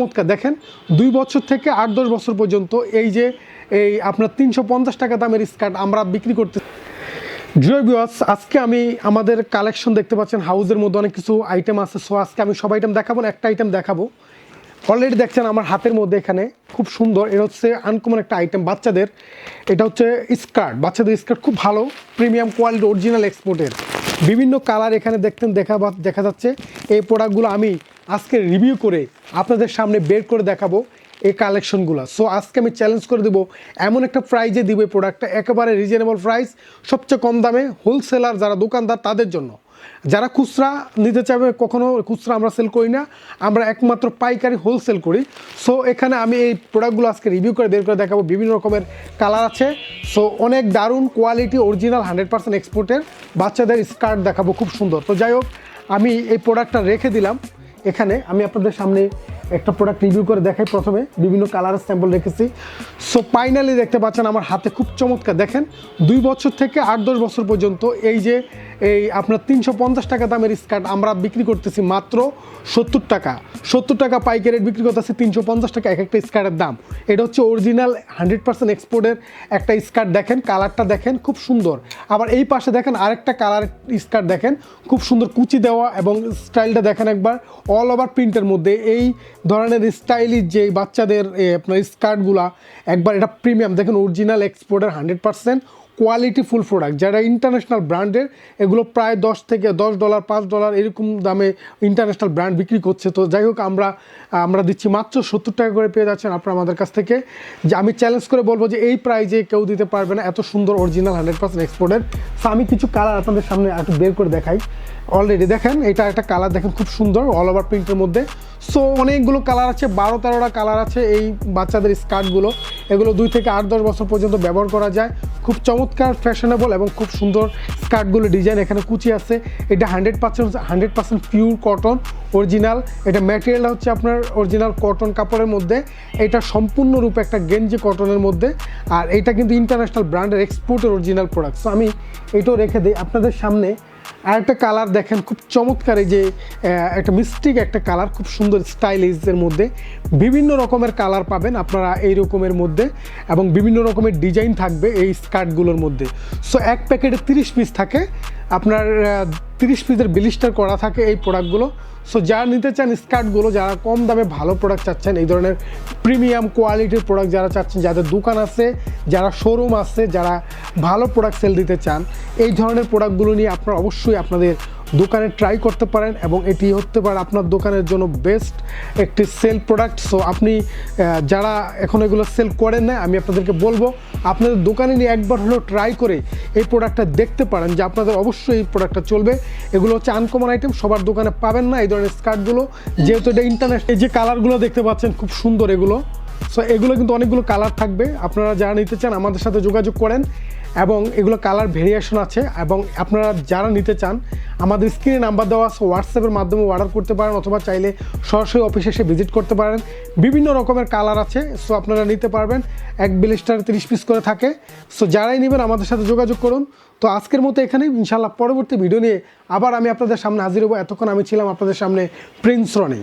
চমৎকার। দেখেন, দুই বছর থেকে আট, দশ বছর পর্যন্ত এই যে এই আপনার তিনশো পঞ্চাশ টাকা দামের স্কার্ট আমরা বিক্রি করতে জয় বিওয়াস আজকে আমি আমাদের কালেকশন দেখতে পাচ্ছেন হাউসের মধ্যে অনেক কিছু আইটেম আছে। সো আজকে আমি সব আইটেম দেখাবো, একটা আইটেম দেখাবো। অলরেডি দেখছেন আমার হাতের মধ্যে এখানে খুব সুন্দর, এটা হচ্ছে আনকমন একটা আইটেম বাচ্চাদের। এটা হচ্ছে স্কার্ট, বাচ্চাদের স্কার্ট খুব ভালো প্রিমিয়াম কোয়ালিটি অরিজিনাল এক্সপোর্টের বিভিন্ন কালার এখানে দেখতেন, দেখা দেখা যাচ্ছে। এই প্রোডাক্টগুলো আমি আজকে রিভিউ করে আপনাদের সামনে বের করে দেখাবো এই কালেকশনগুলো সো আজকে আমি চ্যালেঞ্জ করে দেবো, এমন একটা প্রাইজে দিব এই প্রোডাক্টটা একেবারে রিজনেবল প্রাইস সবচেয়ে কম দামে হোলসেলার যারা দোকানদার তাদের জন্য। যারা খুচরা নিতে চাবে কখনো খুচরা আমরা সেল করি না, আমরা একমাত্র পাইকারি হোলসেল করি। সো এখানে আমি এই প্রোডাক্টগুলো আজকে রিভিউ করে বের করে দেখাবো, বিভিন্ন রকমের কালার আছে। সো অনেক দারুণ কোয়ালিটি অরিজিনাল হান্ড্রেড পার্সেন্ট এক্সপোর্টের বাচ্চাদের স্কার্ট দেখাবো, খুব সুন্দর। তো যাই হোক, আমি এই প্রোডাক্টটা রেখে দিলাম। এখানে আমি আপনাদের সামনে একটা প্রোডাক্ট রিভিউ করে দেখাই প্রথমে। বিভিন্ন কালারের স্যাম্পল রেখেছি। সো ফাইনালি দেখতে পাচ্ছেন আমার হাতে খুব চমৎকার। দেখেন, দুই বছর থেকে আট দশ বছর পর্যন্ত এই যে, এই আপনার তিনশো পঞ্চাশ টাকা দামের স্কার্ট আমরা বিক্রি করতেছি মাত্র সত্তর টাকা। সত্তর টাকা পাইকারি বিক্রি করতেছি তিনশো পঞ্চাশ টাকা এক একটা স্কার্টের দাম। এটা হচ্ছে অরিজিনাল হান্ড্রেড পার্সেন্ট এক্সপোর্টের একটা স্কার্ট দেখেন কালারটা দেখেন, খুব সুন্দর। আবার এই পাশে দেখেন আরেকটা কালার স্কার্ট দেখেন, খুব সুন্দর কুচি দেওয়া এবং স্টাইলটা দেখেন একবার অল ওভার প্রিন্টের মধ্যে। এই ধরনের স্টাইলিশ যে বাচ্চাদের আপনার স্কার্টগুলা একবার এটা প্রিমিয়াম দেখেন অরিজিনাল এক্সপোর্টের hundred percent quality full product যারা ইন্টারন্যাশনাল ব্র্যান্ডের এগুলো প্রায় দশ থেকে দশ ডলার পাঁচ ডলার এরকম দামে ইন্টারন্যাশনাল ব্র্যান্ড বিক্রি করছে। তো যাই হোক, আমরা আমরা দিচ্ছি মাত্র সত্তর টাকা করে পেয়ে যাচ্ছেন আপনারা আমাদের কাছ থেকে। যে আমি চ্যালেঞ্জ করে বলব যে এই প্রাইজে কেউ দিতে পারবে না, এত সুন্দর অরিজিনাল হান্ড্রেড পার্সেন্ট এক্সপোর্টের আমি কিছু কালার আপনাদের সামনে একটু বের করে দেখাই। অলরেডি দেখেন, এটা একটা কালার দেখেন খুব সুন্দর অল ওভার প্রিন্টের মধ্যে। সো অনেকগুলো কালার আছে, বারো তেরোটা কালার আছে এই বাচ্চাদের স্কার্টগুলো এগুলো দুই থেকে আট, দশ বছর পর্যন্ত ব্যবহার করা যায়। খুব চমৎকার ফ্যাশনেবল এবং খুব সুন্দর স্কার্টগুলো ডিজাইন এখানে কুচি আছে। এটা hundred percent hundred percent pure cotton original এটা ম্যাটেরিয়াল হচ্ছে আপনার অরিজিনাল কটন কাপড়ের মধ্যে। এটা সম্পূর্ণরূপে একটা গেঞ্জি কটনের মধ্যে। আর এটা কিন্তু ইন্টারন্যাশনাল ব্র্যান্ডের এক্সপোর্টের অরিজিনাল প্রোডাক্ট সো আমি এটাও রেখে দিই। আপনাদের সামনে আর একটা কালার দেখেন, খুব চমৎকার এই যে একটা মিস্টিক একটা কালার খুব সুন্দর স্টাইলিশদের মধ্যে। বিভিন্ন রকমের কালার পাবেন আপনারা এই রকমের মধ্যে এবং বিভিন্ন রকমের ডিজাইন থাকবে এই স্কার্টগুলোর মধ্যে। সো এক প্যাকেটে তিরিশ পিস থাকে। আপনার তিরিশ পিসের বিলিস্টার করা থাকে এই প্রোডাক্টগুলো সো যারা নিতে চান স্কার্টগুলো যারা কম দামে ভালো প্রোডাক্ট চাচ্ছেন, এই ধরনের প্রিমিয়াম কোয়ালিটির প্রোডাক্ট যারা চাচ্ছেন, যাদের দোকান আছে, যারা শোরুম আছে, যারা ভালো প্রোডাক্ট সেল দিতে চান, এই ধরনের প্রোডাক্টগুলো নিয়ে আপনারা অবশ্যই আপনাদের দোকানে ট্রাই করতে পারেন এবং এটি হতে পারে আপনার দোকানের জন্য বেস্ট একটি সেল প্রোডাক্ট সো আপনি যারা এখন এগুলো সেল করেন না, আমি আপনাদেরকে বলব, আপনাদের দোকানে নিয়ে একবার হলেও ট্রাই করে এই প্রোডাক্টটা দেখতে পারেন যে আপনাদের অবশ্যই এই প্রোডাক্টটা চলবে। এগুলো হচ্ছে আনকমন আইটেম সবার দোকানে পাবেন না এই ধরনের স্কার্টগুলো যেহেতু এটা ইন্টারন্যাশনাল এই যে কালারগুলো দেখতে পাচ্ছেন, খুব সুন্দর এগুলো। সো এগুলো কিন্তু অনেকগুলো কালার থাকবে। আপনারা যারা নিতে চান, আমাদের সাথে যোগাযোগ করেন এবং এগুলো কালার ভেরিয়েশন আছে এবং আপনারা যারা নিতে চান আমাদের স্ক্রিনে নাম্বার দেওয়া আছে হোয়াটসঅ্যাপের মাধ্যমে অর্ডার করতে পারেন অথবা চাইলে সরাসরি অফিসে এসে ভিজিট করতে পারেন। বিভিন্ন রকমের কালার আছে সো আপনারা নিতে পারবেন। এক বিলিস্টার তিরিশ পিস করে থাকে। সো যারাই নেবেন আমাদের সাথে যোগাযোগ করুন। তো আজকের মতো এখানে ইনশাল্লাহ পরবর্তী ভিডিও নিয়ে আবার আমি আপনাদের সামনে হাজির হব। এতক্ষণ আমি ছিলাম আপনাদের সামনে প্রিন্স রনি